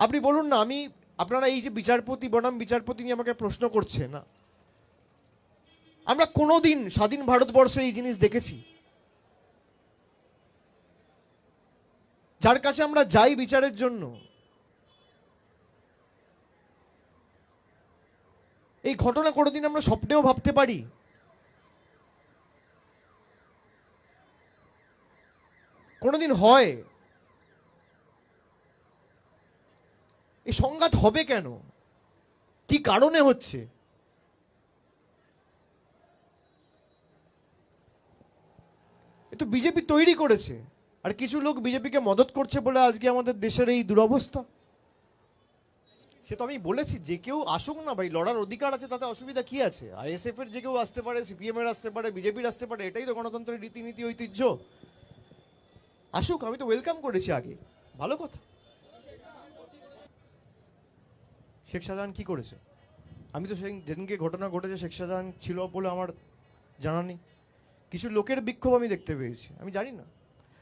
আপনি বলুন না, আমি, আপনারা এই যে বিচারপতি, বনাম বিচারপতি নিয়ে আমাকে প্রশ্ন করছে না। আমরা কোনোদিন স্বাধীন ভারতবর্ষে এই জিনিস দেখেছি। যার কাছে আমরা যাই বিচারের জন্য, এই ঘটনা কোনোদিন আমরা স্বপ্নেও ভাবতে পারি। কোনোদিন হয় এই সংঘাত হবে কেন? কি কারণে হচ্ছে? এ তো বিজেপি তৈরি করেছে। আর কিছু লোক বিজেপিকে মদত করছে বলে আজকে আমাদের দেশের এই দুরবস্থা। সে তো আমি বলেছি, যে কেউ আসুক না ভাই, লড়ার অধিকার আছে, তাতে অসুবিধা কি আছে? আইএসএফ এর যে কেউ আসতে পারে, সিপিএম এর আসতে পারে, বিজেপির আসতে পারে, এটাই তো গণতন্ত্রের রীতিনীতি, ঐতিহ্য। আসুক, আমি তো ওয়েলকাম করেছি আগে। ভালো কথা। শেখ শাহজাহান কি করেছে? আমি তো সেদিন যেদিনকে ঘটনা ঘটেছে, শেখ শাহজাহান ছিল বলে আমার জানা নেই। কিছু লোকের বিক্ষোভ আমি দেখতে পেয়েছি, আমি জানি না।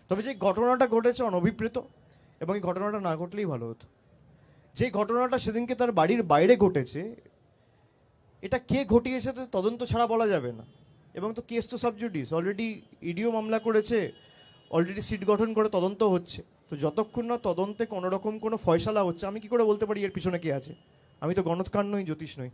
তবে যে ঘটনাটা ঘটেছে অনভিপ্রেত, এবং এই ঘটনাটা না ঘটলেই ভালো হতো। যে ঘটনাটা সেদিনকে তার বাড়ির বাইরে ঘটেছে, এটা কে ঘটিয়েছে তো তদন্ত ছাড়া বলা যাবে না। এবং তো কেস তো সাবজুডিস অলরেডি ইডিও মামলা করেছে অলরেডি সিট গঠন করে তদন্ত হচ্ছে। তো যতক্ষণ না তদন্তে কোনো রকম কোনো ফয়সালা হচ্ছে, আমি কি করে বলতে পারি এর পিছনে কে আছে? আমি তো গণৎকার নই জ্যোতিষ নই।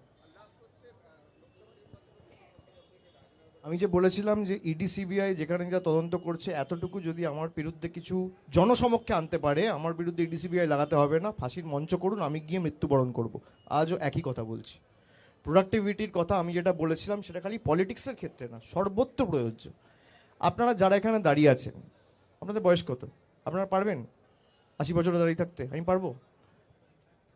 আমি যে বলেছিলাম যে E ইডি সিবিআই যেখানে যা তদন্ত করছে, এতটুকু যদি আমার বিরুদ্ধে কিছু জনসমক্ষে আনতে পারে, আমার বিরুদ্ধে ইডি সিবিআই লাগাতে হবে না। ফাঁসির মঞ্চ করুন, আমি গিয়ে মৃত্যুবরণ করব। আজও একই কথা বলছি। প্রোডাক্টিভিটির কথা আমি যেটা বলেছিলাম, সেটা খালি পলিটিক্সের ক্ষেত্রে না, সর্বত্র প্রযোজ্য। আপনারা যারা এখানে দাঁড়িয়ে আছেন, আপনাদের বয়স কত? আপনারা পারবেন? আশি বছরে দাঁড়িয়ে থাকতে, আমি পারব?